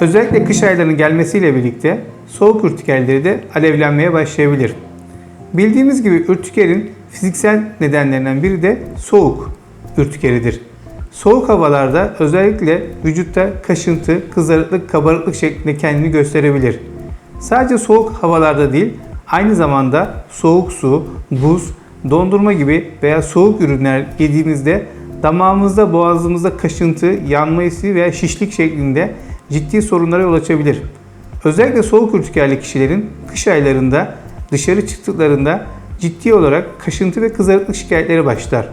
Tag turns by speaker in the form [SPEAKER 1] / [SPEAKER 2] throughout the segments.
[SPEAKER 1] Özellikle kış aylarının gelmesiyle birlikte soğuk ürtikerleri de alevlenmeye başlayabilir. Bildiğimiz gibi ürtikerin fiziksel nedenlerinden biri de soğuk ürtikeridir. Soğuk havalarda özellikle vücutta kaşıntı, kızarıklık, kabarıklık şeklinde kendini gösterebilir. Sadece soğuk havalarda değil, aynı zamanda soğuk su, buz, dondurma gibi veya soğuk ürünler yediğimizde damağımızda, boğazımızda kaşıntı, yanma hissi veya şişlik şeklinde ciddi sorunlara yol açabilir. Özellikle soğuk ürtikerli kişilerin kış aylarında dışarı çıktıklarında ciddi olarak kaşıntı ve kızarıklık şikayetleri başlar.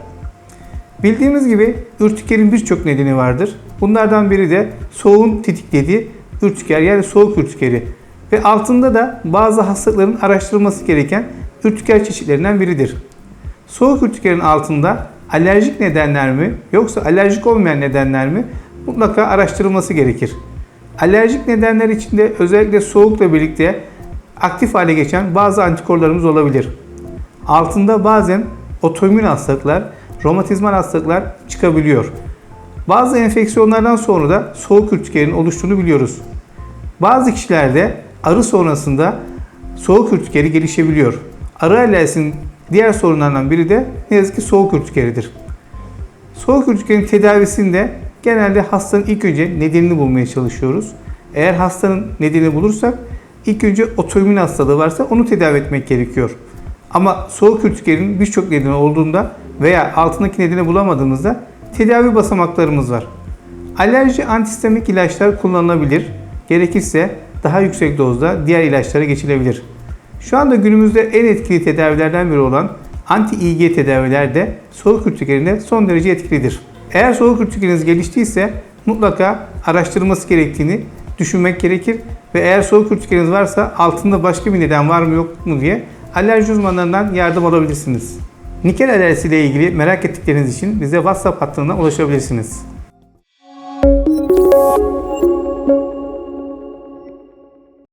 [SPEAKER 1] Bildiğimiz gibi ürtikerin birçok nedeni vardır. Bunlardan biri de soğuğun tetiklediği ürtiker yani soğuk ürtikeri. Ve altında da bazı hastalıkların araştırılması gereken ürtiker çeşitlerinden biridir. Soğuk ürtikerin altında alerjik nedenler mi yoksa alerjik olmayan nedenler mi mutlaka araştırılması gerekir. Alerjik nedenler içinde özellikle soğukla birlikte aktif hale geçen bazı antikorlarımız olabilir. Altında bazen otoimmün hastalıklar, romatizmal hastalıklar çıkabiliyor. Bazı enfeksiyonlardan sonra da soğuk ürtikerin oluştuğunu biliyoruz. Bazı kişilerde arı sonrasında soğuk ürtikeri gelişebiliyor. Arı alerjisinin diğer sorunlarından biri de ne yazık ki soğuk ürtikeridir. Soğuk ürtikerin tedavisinde genelde hastanın ilk önce nedenini bulmaya çalışıyoruz. Eğer hastanın nedenini bulursak ilk önce otoimmün hastalığı varsa onu tedavi etmek gerekiyor. Ama soğuk ürtikerin birçok nedeni olduğunda veya altındaki nedeni bulamadığımızda tedavi basamaklarımız var. Alerji antistemik ilaçlar kullanılabilir. Gerekirse daha yüksek dozda diğer ilaçlara geçilebilir. Şu anda günümüzde en etkili tedavilerden biri olan anti-İG tedaviler de soğuk ürtikerinde son derece etkilidir. Eğer soğuk ürtikeriniz geliştiyse mutlaka araştırılması gerektiğini düşünmek gerekir ve eğer soğuk ürtikeriniz varsa altında başka bir neden var mı yok mu diye alerji uzmanlarından yardım alabilirsiniz. Nikel alerjisi ile ilgili merak ettikleriniz için bize WhatsApp hattından ulaşabilirsiniz.